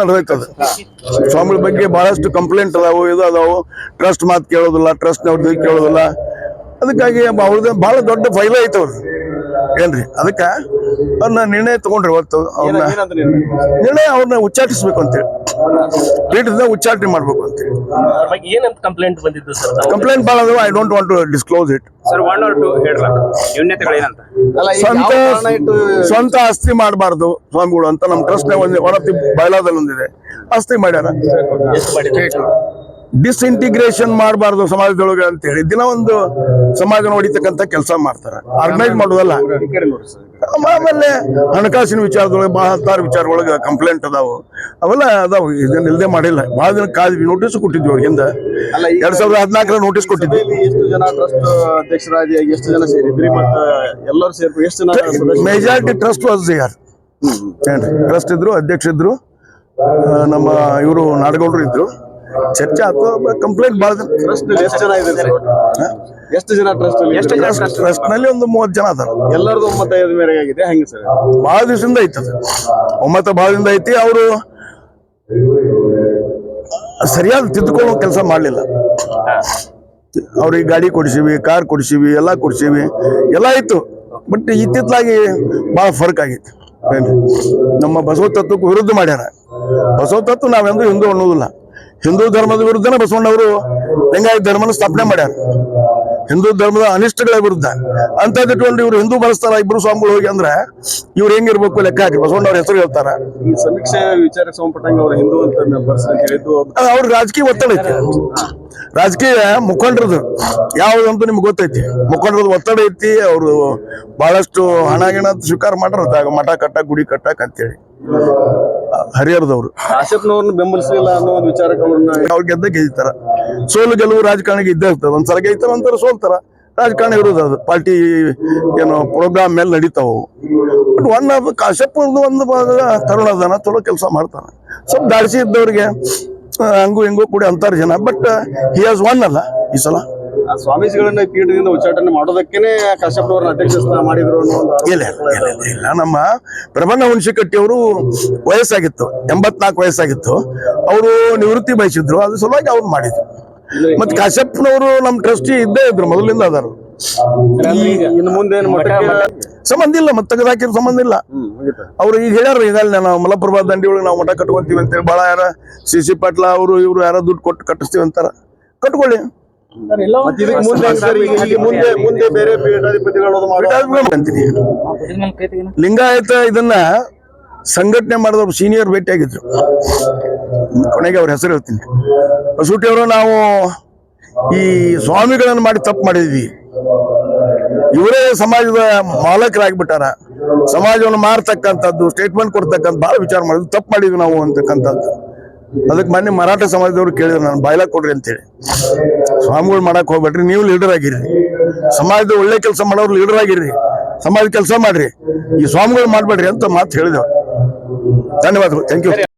ನಡೆದೈತದ. ಸ್ವಾಮಿಗಳ ಬಗ್ಗೆ ಬಹಳಷ್ಟು ಕಂಪ್ಲೇಂಟ್ ಅದಾವು ಇದು ಅದಾವು. ಟ್ರಸ್ಟ್ ಮಾತು ಕೇಳೋದಿಲ್ಲ ಟ್ರಸ್ಟ್ನವ್ರದ್ದು ಕೇಳೋದಿಲ್ಲ. ಅದಕ್ಕಾಗಿ ಅವ್ರದ್ದು ಬಹಳ ದೊಡ್ಡ ಫೈಲ್ ಐತೆ ಅವ್ರದ್ದು ಏನ್ರಿ? ಅದಕ್ಕೆ ಅವ್ರನ್ನ ನಿರ್ಣಯ ತಗೊಂಡ್ರಿ ಇವತ್ತು ಅವ್ರನ್ನ ನಿರ್ಣಯ? ನಿರ್ಣಯ ಅವ್ರನ್ನ ಉಚ್ಚಾಟಿಸ್ಬೇಕು ಅಂತೇಳಿ. ಪೀಠದಿಂದ ಉಚ್ಚಾಟನೆ ಮಾಡಬೇಕು ಅಂತ ಏನಂತ ಕಂಪ್ಲೇಂಟ್ ಬಂದಿದ್ದು sir complaint I don't want to disclose it sir one or two ನ್ಯೂನ್ಯತೆಗಳೇನಂತ ಸ್ವಂತ ಸ್ವಂತ ಆಸ್ತಿ ಮಾಡಬಾರ್ದು ಸ್ವಾಮಿಗಳು ಅಂತ ನಮ್ಮ ಟ್ರಸ್ಟ್ ಒಂದು ಹೊರತಿ ಬಯಲಾದಲ್ಲಿ ಒಂದಿದೆ. ಆಸ್ತಿ ಮಾಡ್ಯಾರ. ಮಾಡಿದ್ರು? ಡಿಸ್ಇಂಟಿಗ್ರೇಷನ್ ಮಾಡಬಾರ್ದು ಸಮಾಜದೊಳಗೆ ಅಂತ ಹೇಳಿ ದಿನ ಒಂದು ಸಮಾಜ ನೋಡಿತಕ್ಕಂತ ಕೆಲಸ ಮಾಡ್ತಾರೆ. ಆರ್ಗನೈಸ್ ಮಾಡೋದಲ್ಲ. ಆಮೇಲೆ ಹಣಕಾಸಿನ ವಿಚಾರದೊಳಗೆ ಭಾಳ ಹತ್ತಾರು ವಿಚಾರದೊಳಗೆ ಕಂಪ್ಲೇಂಟ್ ಅದಾವು. ಅವೆಲ್ಲ ಅದಾವು. ಇದನ್ನ ಇಲ್ಲದೆ ಮಾಡಿಲ್ಲ. ಬಹಳ ದಿನ ಕಾದ್ವಿ ನೋಟಿಸ್ ಕೊಟ್ಟಿದ್ವಿ ಅವ್ರಿಗಿಂದ ಎರಡ್ ಸಾವಿರದ ಹದಿನಾಲ್ಕರ ನೋಟಿಸ್ ಕೊಟ್ಟಿದ್ವಿ. ಎಷ್ಟು ಜನ ಟ್ರಸ್ಟ್ ಅಧ್ಯಕ್ಷರಾಗಿ ಎಷ್ಟು ಜನ ಸೇರಿದ್ರಿ ಮತ್ತೆ ಎಲ್ಲರೂ ಸೇರಿ ಎಷ್ಟು ಜನ? ಮೆಜಾರಿಟಿ ಟ್ರಸ್ಟ್ ವಾಸ್ ಯಾರು ಟ್ರಸ್ಟ್ ಇದ್ರು ಅಧ್ಯಕ್ಷ ಇದ್ರು. ನಮ್ಮ ಇವರು ನಾಡಗೌಡರು ಇದ್ರು. ಚರ್ಚೆ ಆಯ್ತು ಕಂಪ್ಲೇಂಟ್ ಭಾಳ ಜನ ಎಷ್ಟು ಜನ ಇದ್ದಾರೆ? ಎಷ್ಟು ಜನ ಟ್ರಸ್ಟ್ ಎಷ್ಟು ಜನ ಟ್ರಸ್ಟ್ನಲ್ಲಿ ಒಂದು ಮೂವತ್ತು ಜನ ಅದಾರ. ಎಲ್ಲರದು ಒಮ್ಮತದ ಮೇರೆಗೆ ಆಗಿದೆ ಹೆಂಗೆ ಸರ್? ಬಹಳ ದಿವಸದಿಂದ ಐತದ ಒಮ್ಮತ ಬಹಳ ದಿನ ಐತಿ ಅವರು ಸರಿಯಾದ ತಿದ್ದುಕೊಳ್ಳೋ ಕೆಲಸ ಮಾಡಲಿಲ್ಲ. ಅವ್ರಿಗೆ ಗಾಡಿ ಕೊಡಿಸಿವಿ ಕಾರ್ ಕೊಡಿಸಿವಿ ಎಲ್ಲ ಕೊಡಿಸಿವಿ ಎಲ್ಲ ಇತ್ತು. ಬಟ್ ಇತ್ತಿತ್ತಲಾಗಿ ಭಾಳ ಫರ್ಕ್ ಆಗಿತ್ತು. ನಮ್ಮ ಬಸವ ತತ್ವಕ್ಕೂ ವಿರುದ್ಧ ಮಾಡ್ಯಾರ. ಬಸವ ತತ್ವ ನಾವೆಂದು ಹಿಂದೂ ಅನ್ನೋದಿಲ್ಲ ಹಿಂದೂ ಧರ್ಮದ ವಿರುದ್ಧನೇ ಬಸವಣ್ಣವರು ಲಿಂಗಾಯತ ಧರ್ಮನ ಸ್ಥಾಪನೆ ಮಾಡ್ಯಾರ. ಹಿಂದೂ ಧರ್ಮದ ಅನಿಷ್ಟಗಳ ವಿರುದ್ಧ. ಅಂತ ಇಟ್ಕೊಂಡು ಇವ್ರು ಹಿಂದೂ ಬಳಸ್ತಾರ ಇಬ್ರು ಸ್ವಾಮಿಗಳು ಹೋಗಿ ಅಂದ್ರೆ ಇವ್ರು ಹೆಂಗಿರ್ಬೇಕು ಲೆಕ್ಕ ಹಾಕಿ. ಬಸವಣ್ಣವ್ರ ಹೆಸರು ಹೇಳ್ತಾರ. ಸಮೀಕ್ಷೆ ವಿಚಾರಕ್ಕೆ ಸಂಬಂಧಪಟ್ಟಂಗೆ ಅವರು ಹಿಂದೂ ಅಂತ ಅವ್ರ ರಾಜಕೀಯ ಒತ್ತಡ ಐತಿ. ರಾಜಕೀಯ ಮುಖಂಡರದು ಯಾವುದಂತೂ ನಿಮ್ಗೆ ಗೊತ್ತೈತಿ. ಮುಖಂಡರದ್ದು ಒತ್ತಡ ಐತಿ ಅವರು ಬಹಳಷ್ಟು ಹಣ ಗಿಣ ಸ್ವೀಕಾರ ಮಾಡ್ರ ಮಠ ಕಟ್ಟ ಗುಡಿ ಕಟ್ಟಕ್ ಅಂತೇಳಿ. ಹರಿಹರದವ್ರು. ಕಾಶ್ಯಪ್ನವ್ರನ್ನ ಬೆಂಬಲಿಸಲಿಲ್ಲ ಅನ್ನೋ ಒಂದು ವಿಚಾರಕ್ಕೆ ಅವ್ರನ್ನ ಅವ್ರು ಗೆದ್ದ ಗೆದ್ದಿತಾರ ಸೋಲು ಗೆಲುವು ರಾಜಕಾರಣಿಗೆ ಇದ್ದೇ ಇರ್ತದೆ. ಒಂದ್ಸಲ ಗೆಯ್ತಾರ ಒಂಥರ ಸೋಲ್ತಾರ. ರಾಜಕಾರಣ ಇರೋದು ಅದು. ಪಾರ್ಟಿ ಏನು ಪ್ರೋಗ್ರಾಮ್ ಮೇಲೆ ನಡೀತಾವು ಬಟ್ ಒನ್ ಕಾಶ್ಯಪ್ ಒಂದು ತರುಣ ಅದನ್ನ ಚಲೋ ಕೆಲಸ ಮಾಡ್ತಾನೆ ಸ್ವಲ್ಪ ದಾಡಿಸಿ ಇದ್ದವ್ರಿಗೆ ಹಂಗೂ ಹಿಂಗೂ ಕೂಡ ಅಂತಾರೆ ಜನ. ಬಟ್ ಹಿ ಹಾಸ್ ಒನ್ ಅಲ್ಲ ಈ ಸಲ. ಸ್ವಾಮೀಜಿಗಳನ್ನ ಪೀಠದಿಂದ ಉಚ್ಚಾಟನೆ ಮಾಡೋದಕ್ಕೇನೆ ಕಾಶ್ಯಪ್ನವ್ರನ್ನ ಅಧ್ಯಕ್ಷ ಸ್ಥಾನ ಮಾಡಿದ್ರು ಅನ್ನೋ ಆರೋಪ ಇಲ್ಲ ಇಲ್ಲ, ನಮ್ಮ ಪ್ರಬಂಧ ಹುಣಸಿಕಟ್ಟಿ ಅವರು ವಯಸ್ಸಾಗಿತ್ತು ಎಂಬತ್ನಾಲ್ಕು ವಯಸ್ಸಾಗಿತ್ತು. ಅವರು ನಿವೃತ್ತಿ ಬಯಸಿದ್ರು ಅದ್ರ ಸಲುವಾಗಿ ಅವ್ರು ಮಾಡಿದ್ರು. ಮತ್ತೆ ಕಾಶ್ಯಪ್ನವರು ನಮ್ಮ ಟ್ರಸ್ಟಿ ಇದ್ದೇ ಇದ್ರು ಮೊದಲಿಂದ ಅದಾರು. ಇನ್ನು ಮುಂದೆ ಸಂಬಂಧ ಇಲ್ಲ ಮತ್ತೆ ತೆಗೆದಾಕಿರೋ ಸಂಬಂಧ ಇಲ್ಲ. ಅವ್ರು ಈಗ ಹೇಳ್ಯಾರ ಈಗಲ್ಲಿ ನಾವು ಮಲಪ್ರಭಾ ದಂಡಿ ಒಳಗೆ ನಾವು ಮಠ ಕಟ್ಕೊಂತೀವಿ ಅಂತೇಳಿ. ಭಾಳ ಯಾರ ಸಿ ಸಿ ಪಾಟ್ಲ ಅವರು ಇವರು ಯಾರೋ ದುಡ್ಡು ಕೊಟ್ಟು ಕಟ್ಟಿಸ್ತೀವಿ ಅಂತಾರ. ಕಟ್ಕೊಳ್ಳಿ. ಅಂತೀನಿ ಲಿಂಗಾಯತ ಇದನ್ನ ಸಂಘಟನೆ ಮಾಡಿದವ್ರು ಸೀನಿಯರ್ ಭೇಟಿ ಆಗಿದ್ರು ಕೊನೆಗೆ ಅವ್ರ ಹೆಸರು ಹೇಳ್ತೀನಿ. ಹೊಸೂಟಿ ಅವರು ನಾವು ಈ ಸ್ವಾಮಿಗಳನ್ನು ಮಾಡಿ ತಪ್ಪು ಮಾಡಿದ್ವಿ. ಇವರೇ ಸಮಾಜದ ಮಾಲಕರಾಗ್ಬಿಟ್ಟಾರ. ಸಮಾಜವನ್ನು ಮಾರತಕ್ಕಂಥದ್ದು ಸ್ಟೇಟ್ಮೆಂಟ್ ಕೊಡ್ತಕ್ಕಂಥ ಭಾಳ ವಿಚಾರ ಮಾಡಿದ್ವಿ ತಪ್ಪು ಮಾಡಿದ್ವಿ ನಾವು ಅಂತಕ್ಕಂಥದ್ದು. ಅದಕ್ಕೆ ಮೊನ್ನೆ ಮರಾಠ ಸಮಾಜದವ್ರು ಕೇಳಿದ್ರು ನಾನು ಬಾಯ್ಲಾಕ್ ಕೊಡ್ರಿ ಅಂತೇಳಿ ಸ್ವಾಮಿಗಳು ಮಾಡಕ್ ಹೋಗ್ಬೇಡ್ರಿ, ನೀವು ಲೀಡರ್ ಆಗಿರಿ ಸಮಾಜದ ಒಳ್ಳೆ ಕೆಲಸ ಮಾಡೋರು ಲೀಡರ್ ಆಗಿರ್ರಿ. ಸಮಾಜ ಕೆಲಸ ಮಾಡ್ರಿ. ಈ ಸ್ವಾಮಿಗಳು ಮಾಡ್ಬೇಡ್ರಿ ಅಂತ ಮಾತು ಹೇಳಿದವ್ರು. ಧನ್ಯವಾದಗಳು. Thank you